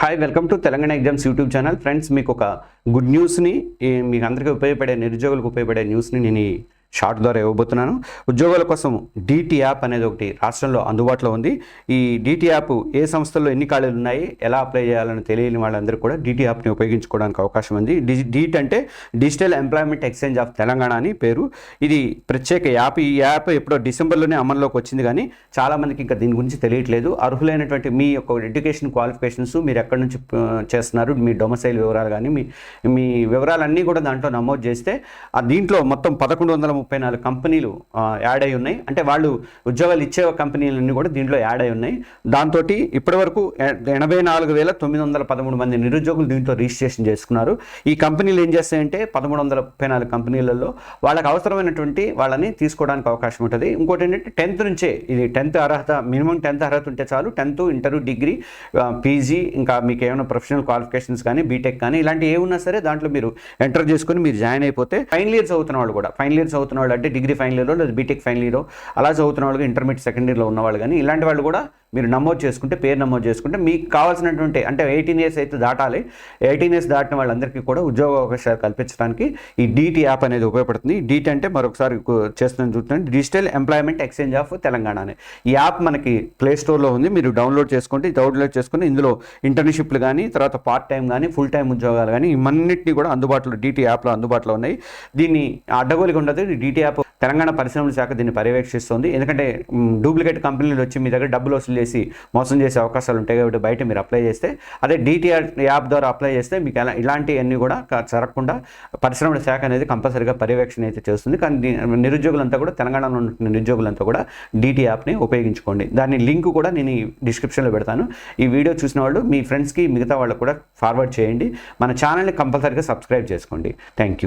Hi welcome to Telangana exams YouTube channel friends మీకు ఒక good న్యూస్ని మీకు అందరికీ ఉపయోగపడే నిరుద్యోగులకు ఉపయోగపడే న్యూస్ని నేను షార్ట్ ద్వారా ఇవ్వబోతున్నాను. ఉద్యోగాల కోసం డీటీ యాప్ అనేది ఒకటి రాష్ట్రంలో అందుబాటులో ఉంది. ఈ డీటీ యాప్ ఏ సంస్థల్లో ఎన్ని ఖాళీలు ఉన్నాయి ఎలా అప్లై చేయాలని తెలియని వాళ్ళందరూ కూడా డీటీ యాప్ని ఉపయోగించుకోవడానికి అవకాశం ఉంది. డి- డీట్ అంటే digital employment exchange of Telangana అని పేరు. ఇది ప్రత్యేక యాప్. ఈ యాప్ ఎప్పుడో డిసెంబర్లోనే అమల్లోకి వచ్చింది కానీ చాలామందికి ఇంకా దీని గురించి తెలియట్లేదు. అర్హులైనటువంటి మీ యొక్క ఎడ్యుకేషన్ క్వాలిఫికేషన్స్ మీరు ఎక్కడి నుంచి చేస్తున్నారు మీ డొమసైల్ వివరాలు కానీ మీ మీ వివరాలన్నీ కూడా దాంట్లో నమోదు చేస్తే ఆ దీంట్లో మొత్తం పదకొండు వందల ముప్పై నాలుగు కంపెనీలు యాడ్ అయి ఉన్నాయి. అంటే వాళ్ళు ఉద్యోగాలు ఇచ్చే కంపెనీలన్నీ కూడా దీంట్లో యాడ్ అయి ఉన్నాయి. దాంతో ఇప్పటివరకు ఎనభై నాలుగు వేల తొమ్మిది వందల పదమూడు మంది నిరుద్యోగులు దీంట్లో రిజిస్ట్రేషన్ చేసుకున్నారు. ఈ కంపెనీలు ఏం చేస్తాయంటే పదమూడు వందల ముప్పై నాలుగు కంపెనీలలో వాళ్ళకి అవసరమైనటువంటి వాళ్ళని తీసుకోవడానికి అవకాశం ఉంటుంది. ఇంకోటి ఏంటంటే టెన్త్ నుంచే ఇది టెన్త్ అర్హత మినిమం టెన్త్ అర్హత ఉంటే చాలు టెన్త్ ఇంటర్ డిగ్రీ పీజీ ఇంకా మీకు ఏమైనా ప్రొఫెషనల్ క్వాలిఫికేషన్స్ కానీ బీటెక్ కానీ ఇలాంటి ఏ ఉన్నా సరే దాంట్లో మీరు ఎంటర్ చేసుకుని మీరు జాయిన్ అయిపోతే ఫైనల్ ఇయర్ చదువుతున్న వాళ్ళు కూడా ఫైనల్ ఇయర్ చదువుతున్న వాళ్ళు అంటే డిగ్రీ ఫైనల్ ఇయర్లో లేదా బీటెక్ ఫైనల్ ఇయర్ అలా చదువుతున్న వాళ్ళు ఇంటర్మీడియట్ సెకండ్ ఇయర్లో ఉన్న వాళ్ళు కానీ ఇలాంటి వాళ్ళు కూడా మీరు నమోదు చేసుకుంటే పేరు నమోదు చేసుకుంటే మీకు కావాల్సినటువంటి అంటే ఎయిటీన్ ఇయర్స్ అయితే దాటాలి. ఎయిటీన్ ఇయర్స్ దాటిన వాళ్ళందరికీ కూడా ఉద్యోగ అవకాశాలు కల్పించడానికి ఈ డీటీ యాప్ అనేది ఉపయోగపడుతుంది. డీటీ అంటే మరొకసారి చేస్తున్నాను చూస్తున్నాను digital employment exchange of Telangana అనే ఈ యాప్ మనకి ప్లే స్టోర్లో ఉంది. మీరు డౌన్లోడ్ చేసుకోండి డౌన్లోడ్ చేసుకుని ఇందులో ఇంటర్న్షిప్లు కానీ తర్వాత పార్ట్ టైం కానీ ఫుల్ టైం ఉద్యోగాలు కానీ ఇవన్నింటినీ కూడా అందుబాటులో డీటీ యాప్లో అందుబాటులో ఉన్నాయి. దీన్ని అడ్డగోలిగా ఉండదు. డీటీ యాప్ తెలంగాణ పరిశ్రమల శాఖ దీన్ని పర్యవేక్షిస్తుంది. ఎందుకంటే డూప్లికేట్ కంపెనీలు వచ్చి మీ దగ్గర డబ్బులు వసూలు చేసి మోసం చేసే అవకాశాలు ఉంటాయి కాబట్టి బయట మీరు అప్లై చేస్తే అదే డీటీఆర్ యాప్ ద్వారా అప్లై చేస్తే మీకు ఎలా ఇలాంటివన్నీ కూడా జరగకుండా పరిశ్రమల శాఖ అనేది కంపల్సరీగా పర్యవేక్షణ అయితే చేస్తుంది. కానీ నిరుద్యోగులంతా కూడా తెలంగాణలో ఉన్న నిరుద్యోగులంతా కూడా డిటి యాప్ని ఉపయోగించుకోండి. దాని లింక్ కూడా నేను ఈ డిస్క్రిప్షన్లో పెడతాను. ఈ వీడియో చూసిన వాళ్ళు మీ ఫ్రెండ్స్కి మిగతా వాళ్ళకు కూడా ఫార్వర్డ్ చేయండి. మన ఛానల్ని కంపల్సరీగా సబ్స్క్రైబ్ చేసుకోండి. Thank you.